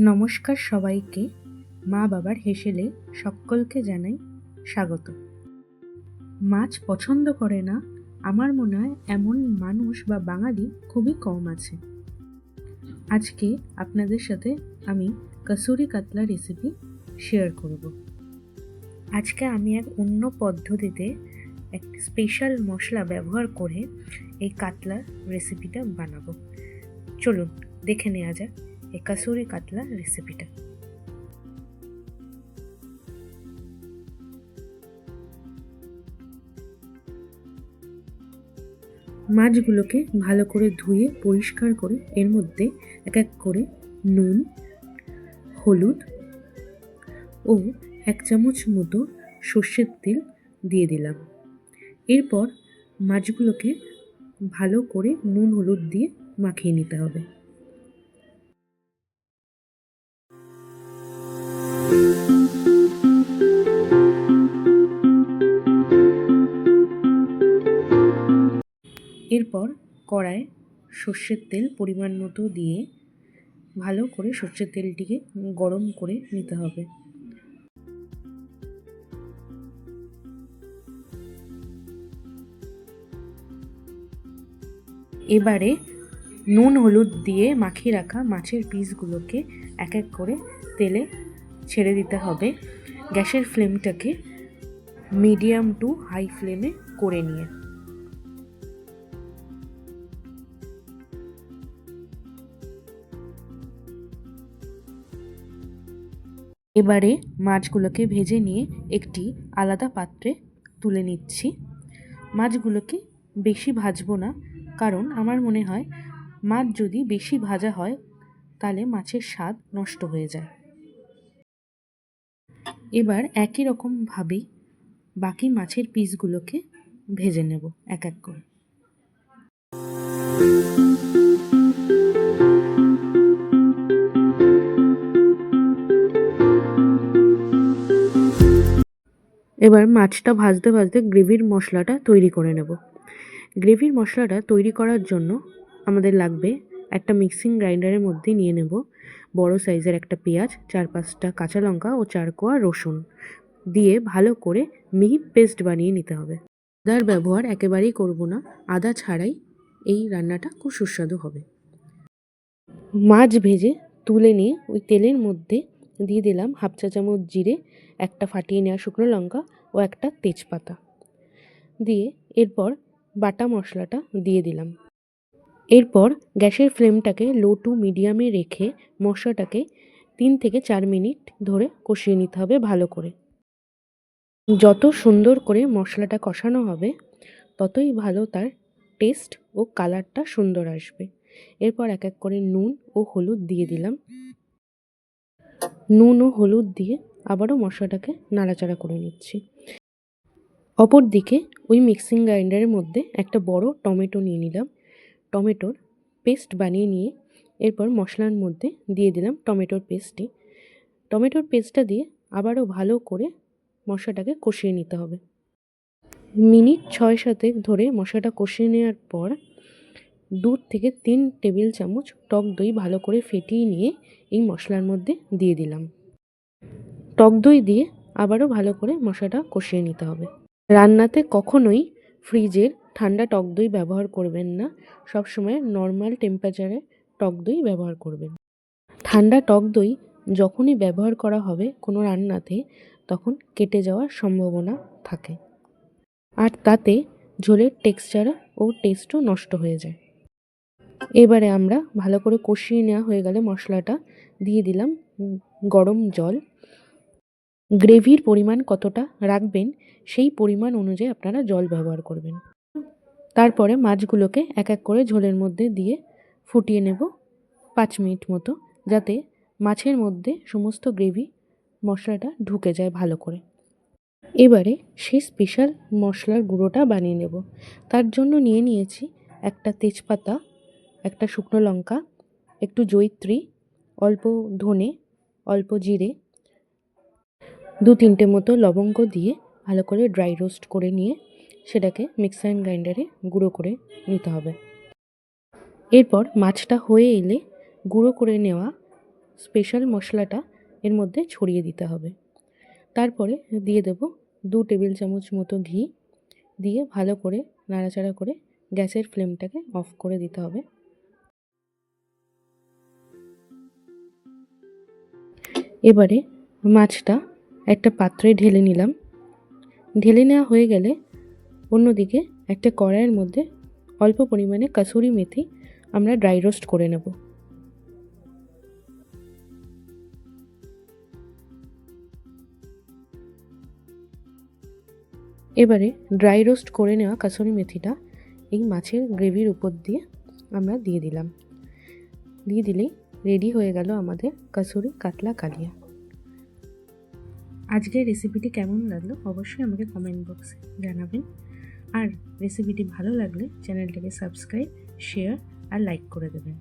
নমস্কার সবাইকে মা বাবার হেসেলে সকলকে জানাই স্বাগত। মাছ পছন্দ করে না, আমার মনে হয় এমন মানুষ বা বাঙালি খুবই কম আছে। আজকে আপনাদের সাথে আমি কসুরি কাতলা রেসিপি শেয়ার করব। আজকে আমি এক অন্য পদ্ধতিতে এক স্পেশাল মশলা ব্যবহার করে এই কাতলার রেসিপিটা বানাবো। চলুন, দেখে নেওয়া যাক। এই কাসুরি কাতলা রেসিপিটা মাছগুলোকে ভালো করে ধুয়ে, পরিষ্কার করে, এর মধ্যে এক এক করে নুন, হলুদ ও এক চামচ মতো সর্ষের তেল দিয়ে দিলাম। এরপর মাছগুলোকে ভালো করে নুন, হলুদ দিয়ে মাখিয়ে নিতে হবে। এরপর কড়ায় সর্ষের তেল পরিমাণ মতো দিয়ে ভালো করে সর্ষের তেলটিকে গরম করে নিতে হবে। এবারে নুন, হলুদ দিয়ে মাখিয়ে রাখা মাছের পিসগুলোকে এক এক করে তেলে ছেড়ে দিতে হবে। গ্যাসের ফ্লেমটাকে মিডিয়াম টু হাই ফ্লেমে করে নিয়ে। এবারে মাছগুলোকে ভেজে নিয়ে একটি আলাদা পাত্রে তুলে নিচ্ছি। মাছগুলোকে বেশি ভাজবো না, কারণ আমার মনে হয় মাছ যদি বেশি ভাজা হয়, তাহলে মাছের স্বাদ নষ্ট হয়ে যায়। এবার একই রকমভাবেই বাকি মাছের পিসগুলোকে ভেজে নেব এক এক করে। এবার মাছটা ভাজতে ভাজতে গ্রেভির মশলাটা তৈরি করে নেব। গ্রেভির মশলাটা তৈরি করার জন্য আমাদের লাগবে একটা মিক্সিং গ্রাইন্ডারের মধ্যে নিয়ে নেব। বড় সাইজের একটা পেঁয়াজ, চার পাঁচটা কাঁচা লঙ্কা ও চার কোয়া রসুন। দিয়ে ভালো করে মিহি পেস্ট বানিয়ে নিতে হবে। আদার ব্যবহার একেবারেই করব না। আদা ছাড়াই এই রান্নাটা খুব সুস্বাদু হবে। মাছ ভেজে তুলে নিয়ে ওই তেলের মধ্যে দিয়ে দিলাম হাফ চা চামচ জিরে, একটা ফাটিয়ে নেওয়া শুকনো লঙ্কা ও একটা তেজপাতা। দিয়ে এরপর বাটা মশলাটা দিয়ে দিলাম। এরপর গ্যাসের ফ্লেমটাকে লো টু মিডিয়ামে রেখে মশলাটাকে তিন থেকে চার মিনিট ধরে কষিয়ে নিতে হবে ভালো করে। যত সুন্দর করে মশলাটা কষানো হবে, ততই ভালো তার টেস্ট ও কালারটা সুন্দর আসবে। এরপর এক এক করে নুন ও হলুদ দিয়ে দিলাম। নুন ও হলুদ দিয়ে আবারও মশলাটাকে নাড়াচাড়া করে নিচ্ছি। অপর দিকে ওই মিক্সিং গ্রাইন্ডারের মধ্যে একটা বড় টমেটো নিয়ে নিলাম। টমেটোর পেস্ট বানিয়ে নিয়ে এরপর মশলার মধ্যে দিয়ে দিলাম টমেটোর পেস্টটি। টমেটোর পেস্টটা দিয়ে আবারও ভালো করে মশলাটাকে কষিয়ে নিতে হবে। মিনিট ছয় সাতেক ধরে মশলাটা কষিয়ে নেওয়ার পর দু থেকে তিন টেবিল চামচ টক দই ভালো করে ফেটিয়ে নিয়ে এই মশলার মধ্যে দিয়ে দিলাম। টক দই দিয়ে আবারও ভালো করে মশলাটা কষিয়ে নিতে হবে। রান্নাতে কখনোই ফ্রিজের ঠান্ডা টক দই ব্যবহার করবেন না। সবসময় নর্মাল টেম্পারেচারে টক দই ব্যবহার করবেন। ঠান্ডা টক দই যখনই ব্যবহার করা হবে কোনো রান্নাতে, তখন কেটে যাওয়ার সম্ভাবনা থাকে। আর তাতে ঝোলের টেক্সচার ও টেস্টও নষ্ট হয়ে যায়। এবারে আমরা ভালো করে কষিয়ে নেওয়া হয়ে গেলে মশলাটা দিয়ে দিলাম গরম জল। গ্রেভির পরিমাণ কতটা রাখবেন, সেই পরিমাণ অনুযায়ী আপনারা জল ব্যবহার করবেন। তারপরে মাছগুলোকে এক এক করে ঝোলের মধ্যে দিয়ে ফুটিয়ে নেব পাঁচ মিনিট মতো, যাতে মাছের মধ্যে সমস্ত গ্রেভি মশলাটা ঢুকে যায় ভালো করে। এবারে সেই স্পেশাল মশলার গুঁড়োটা বানিয়ে নেব। তার জন্য নিয়ে নিয়েছি একটা তেজপাতা, একটা শুকনো লঙ্কা, একটু জয়িত্রী অল্প ধনে, অল্প জিরে, দু তিনটে মতো লবঙ্গ দিয়ে ভালো করে ড্রাই রোস্ট করে নিয়ে সেটাকে মিক্সার গ্রাইন্ডারে গুঁড়ো করে নিতে হবে। এরপর মাছটা হয়ে এলে গুঁড়ো করে নেওয়া স্পেশাল মশলাটা এর মধ্যে ছড়িয়ে দিতে হবে। তারপরে দিয়ে দেব দু টেবিল চামচ মতো ঘি। দিয়ে ভালো করে নাড়াচাড়া করে গ্যাসের ফ্লেমটাকে অফ করে দিতে হবে। এবারে মাছটা একটা পাত্রে ঢেলে নিলাম। ঢেলে নেওয়া হয়ে গেলে অন্যদিকে একটা কড়াইয়ের মধ্যে অল্প পরিমাণে কাসুরি মেথি আমরা ড্রাই রোস্ট করে নেব। এবারে ড্রাই রোস্ট করে নেওয়া কাসুরি মেথিটা এই মাছের গ্রেভির উপর দিয়ে আমরা দিয়ে দিলাম। দিয়ে দিলেই রেডি হয়ে গেল আমাদের কাসুরি কাতলা কালিয়া। আজকের রেসিপিটি কেমন লাগল অবশ্যই আমাকে কমেন্ট বক্সে জানাবেন। আর রেসিপিটি ভালো লাগলে চ্যানেলটাকে সাবস্ক্রাইব শেয়ার আর লাইক করে দেবেন।